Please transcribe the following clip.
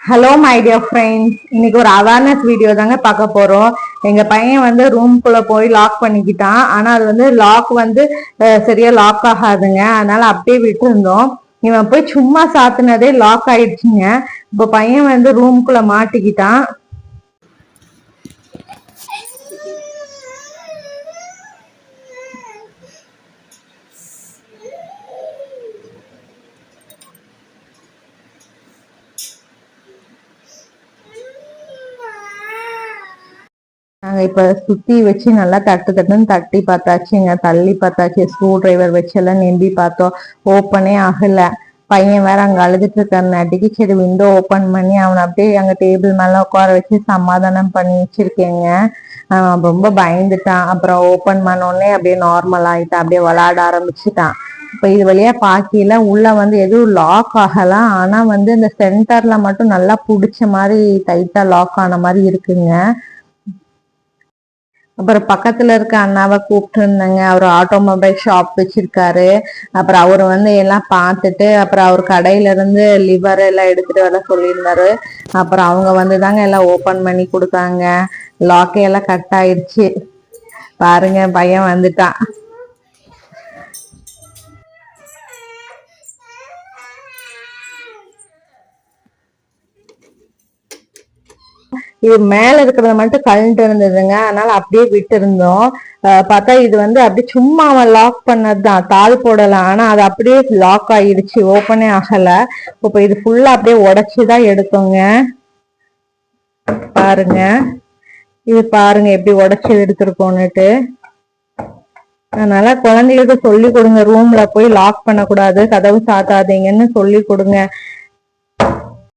Hello my dear friends இன்னைக்கு ஒரு awareness video தாங்க பார்க்க போறோம். எங்க பையன் வந்து ரூம்குள்ள போய் லாக் பண்ணிக்கிட்டான். ஆனா அது வந்து லாக் வந்து சரியா லாக் ஆகாதுங்க. அதனால அப்படியே விட்டுருந்தோம். இவன் போய் சும்மா சாத்தினதே லாக் ஆயிடுச்சுங்க. இப்போ பையன் வந்து ரூம்குள்ள மாட்டிக்கிட்டான். நாங்க இப்ப சுத்தி வச்சு நல்லா தட்டு தட்டுன்னு தட்டி பார்த்தாச்சுங்க. தள்ளி பார்த்தாச்சு. ஸ்க்ரூ டிரைவர் வச்செல்லாம் நெம்பி பார்த்தோம். ஓப்பனே ஆகல. பையன் வேற அங்க அழுதுட்டு இருக்கறனாட்டிக்கு சரி விண்டோ ஓபன் பண்ணி அவனை அப்படியே அங்க டேபிள் மேல உட்கார வச்சு சமாதானம் பண்ணி வச்சிருக்கேங்க. அவன் ரொம்ப பயந்துட்டான். அப்புறம் ஓபன் பண்ண உடனே அப்படியே நார்மல் ஆயிட்டான். அப்படியே விளையாட ஆரம்பிச்சுட்டான். இப்ப இது வழியா பாக்கியில உள்ள வந்து எதுவும் லாக் ஆகலாம் ஆனா வந்து இந்த சென்டர்ல மட்டும் நல்லா புடிச்ச மாதிரி டைட்டா லாக் ஆன மாதிரி இருக்குங்க. அப்புறம் பக்கத்துல இருக்க அண்ணாவை கூப்பிட்டு இருந்தாங்க அவர் ஆட்டோமொபைல் ஷாப் வச்சிருக்காரு. அப்புறம் அவர் வந்து எல்லாம் பார்த்துட்டு அப்புறம் அவர் கடையில இருந்து லிவர் எல்லாம் எடுத்துட்டு வர சொல்லியிருந்தாரு. அப்புறம் அவங்க வந்து தாங்க எல்லாம் ஓபன் பண்ணி கொடுத்தாங்க. லாக்கே எல்லாம் கட் ஆயிடுச்சு. பாருங்க பையன் வந்துட்டான். இது மேல இருக்கிறத மட்டும் கழண்டு இருந்ததுங்க. அதனால அப்படியே விட்டு இருந்தோம் அஹ் பார்த்தா இது வந்து அப்படியே சும்மா அவன் லாக் பண்ணதுதான். தாள் போடலாம் ஆனா அது அப்படியே லாக் ஆயிடுச்சு ஓப்பனே ஆகல. இப்போ இது ஃபுல்லா அப்படியே உடைச்சுதான் எடுத்தோங்க. பாருங்க. இது பாருங்க எப்படி உடைச்சு எடுத்திருக்கோன்னுட்டு. அதனால குழந்தைகளுக்கு சொல்லி கொடுங்க. ரூம்ல போய் லாக் பண்ணக்கூடாது. கதவு சாத்தாதீங்கன்னு சொல்லி கொடுங்க.